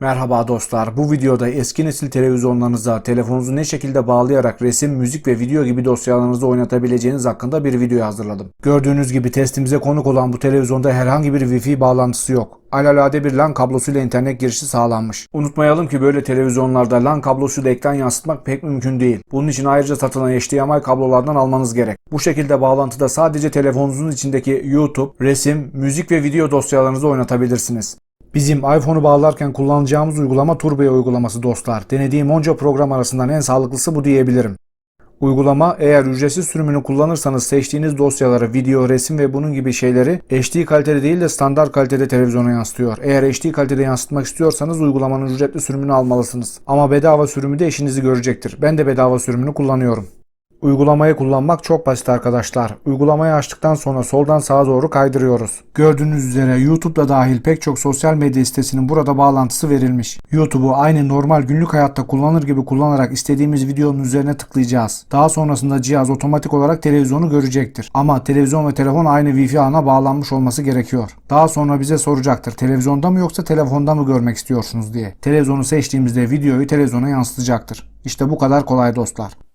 Merhaba dostlar. Bu videoda eski nesil televizyonlarınıza telefonunuzu ne şekilde bağlayarak resim, müzik ve video gibi dosyalarınızı oynatabileceğiniz hakkında bir video hazırladım. Gördüğünüz gibi testimize konuk olan bu televizyonda herhangi bir Wi-Fi bağlantısı yok. Alelade bir LAN kablosuyla internet girişi sağlanmış. Unutmayalım ki böyle televizyonlarda LAN kablosuyla ekran yansıtmak pek mümkün değil. Bunun için ayrıca satılan HDMI kablolardan almanız gerek. Bu şekilde bağlantıda sadece telefonunuzun içindeki YouTube, resim, müzik ve video dosyalarınızı oynatabilirsiniz. Bizim iPhone'u bağlarken kullanacağımız uygulama Turbio uygulaması dostlar. Denediğim onca program arasından en sağlıklısı bu diyebilirim. Uygulama eğer ücretsiz sürümünü kullanırsanız seçtiğiniz dosyaları, video, resim ve bunun gibi şeyleri HD kalitede değil de standart kalitede televizyona yansıtıyor. Eğer HD kalitede yansıtmak istiyorsanız uygulamanın ücretli sürümünü almalısınız. Ama bedava sürümü de işinizi görecektir. Ben de bedava sürümünü kullanıyorum. Uygulamayı kullanmak çok basit arkadaşlar. Uygulamayı açtıktan sonra soldan sağa doğru kaydırıyoruz. Gördüğünüz üzere YouTube'da dahil pek çok sosyal medya sitesinin burada bağlantısı verilmiş. YouTube'u aynı normal günlük hayatta kullanır gibi kullanarak istediğimiz videonun üzerine tıklayacağız. Daha sonrasında cihaz otomatik olarak televizyonu görecektir. Ama televizyon ve telefon aynı Wi-Fi ağına bağlanmış olması gerekiyor. Daha sonra bize soracaktır televizyonda mı yoksa telefonda mı görmek istiyorsunuz diye. Televizyonu seçtiğimizde videoyu televizyona yansıtacaktır. İşte bu kadar kolay dostlar.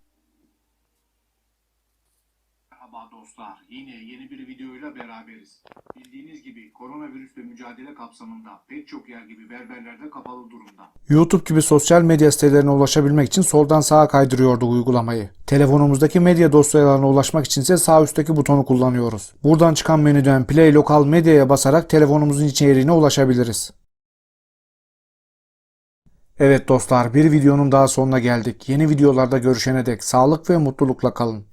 Merhaba dostlar. Yine yeni bir videoyla beraberiz. Bildiğiniz gibi koronavirüsle mücadele kapsamında pek çok yer gibi berberlerde kapalı durumda. YouTube gibi sosyal medya sitelerine ulaşabilmek için soldan sağa kaydırıyorduk uygulamayı. Telefonumuzdaki medya dosyalarına ulaşmak için ise sağ üstteki butonu kullanıyoruz. Buradan çıkan menüden Play Lokal Medya'ya basarak telefonumuzun içeriğine ulaşabiliriz. Evet dostlar bir videonun daha sonuna geldik. Yeni videolarda görüşene dek sağlık ve mutlulukla kalın.